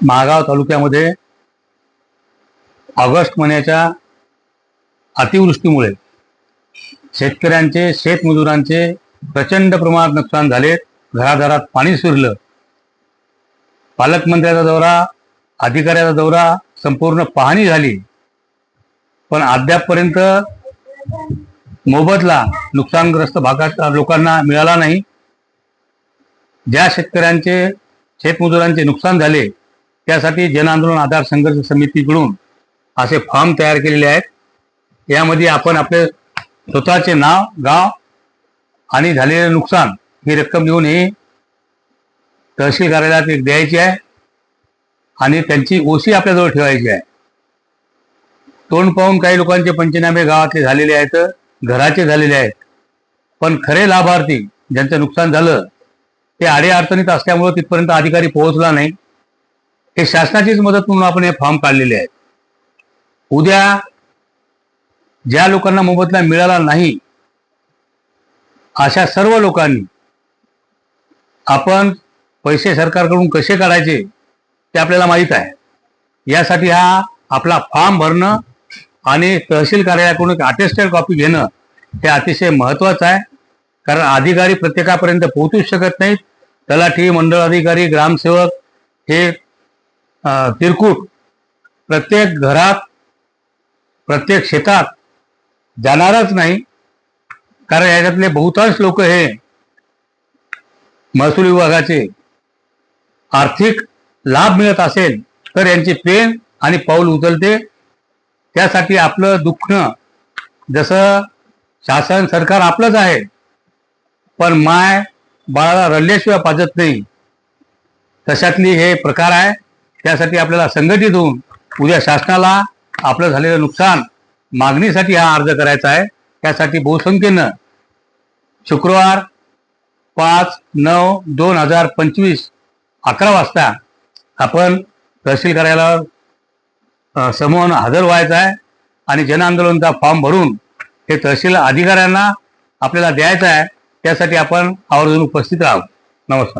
महागाव तालुक्यामध्ये ऑगस्ट महिन्याच्या अतिवृष्टीमुळे शेतकऱ्यांचे शेतमजुरांचे प्रचंड प्रमाणात नुकसान झाले. घराघरात पाणी शिरलं. पालकमंत्र्याचा दौरा अधिकाऱ्याचा दौरा संपूर्ण पाहणी झाली. पण अद्यापपर्यंत मोबदला नुकसानग्रस्त भागात लोकांना मिळाला नाही. ज्या शेतकऱ्यांचे शेतमजुरांचे नुकसान झाले त्यासाठी जन आंदोलन आधार संघर्ष समितीकडून असे फॉर्म तयार केलेले आहेत. यामध्ये आपण आपले स्वतःचे नाव गाव आणि झालेले नुकसान ही रक्कम देऊन ही तहसील कार्यालयात एक द्यायची आहे आणि त्यांची ओसी आपल्याजवळ ठेवायची आहे. तोंड पाहून काही लोकांचे पंचनामे गावातले झालेले आहेत घराचे झालेले आहेत. पण खरे लाभार्थी ज्यांचं नुकसान झालं ते आडे अडचणीत असल्यामुळे तिथपर्यंत अधिकारी पोहोचला नाही. हे शासनाचीच मदत म्हणून आपण हे फॉर्म काढलेले आहेत. उद्या ज्या लोकांना मोबदला मिळाला नाही अशा सर्व लोकांनी आपण पैसे सरकारकडून कसे काढायचे ते आपल्याला माहीत आहे. यासाठी हा आपला फॉर्म भरणं आणि तहसील कार्यालयाकडून एक अटेस्टेड कॉपी घेणं हे अतिशय महत्वाचं आहे. कारण अधिकारी प्रत्येकापर्यंत पोहोचूच शकत नाहीत. तलाठी मंडळ अधिकारी ग्रामसेवक हे तिरकूट प्रत्येक घरात प्रत्येक शेतात जाणारच नाही. कारण याच्यातले बहुतांश लोक हे महसूल विभागाचे आर्थिक लाभ मिळत असेल तर यांची पेन आणि पाऊल उचलते. त्यासाठी आपलं दुखणं जसं शासन सरकार आपलंच आहे पण माय बाळाला रडल्याशिवाय पाजत नाही. तशातली हे प्रकार आहे. त्यासाठी आपल्याला संघटित होऊन उद्या शासनाला आपलं झालेलं नुकसान मागणीसाठी हा अर्ज करायचा आहे. त्यासाठी बहुसंख्येनं शुक्रवार पाच नऊ दोन हजार पंचवीस अकरा वाजता आपण तहसील कार्यालयावर अ, समूहानं हजर व्हायचं आहे आणि जन आंदोलनचा फॉर्म भरून हे तहसील अधिकाऱ्यांना आपल्याला द्यायचं आहे. त्यासाठी आपण आवर्जून उपस्थित राहू. नमस्कार.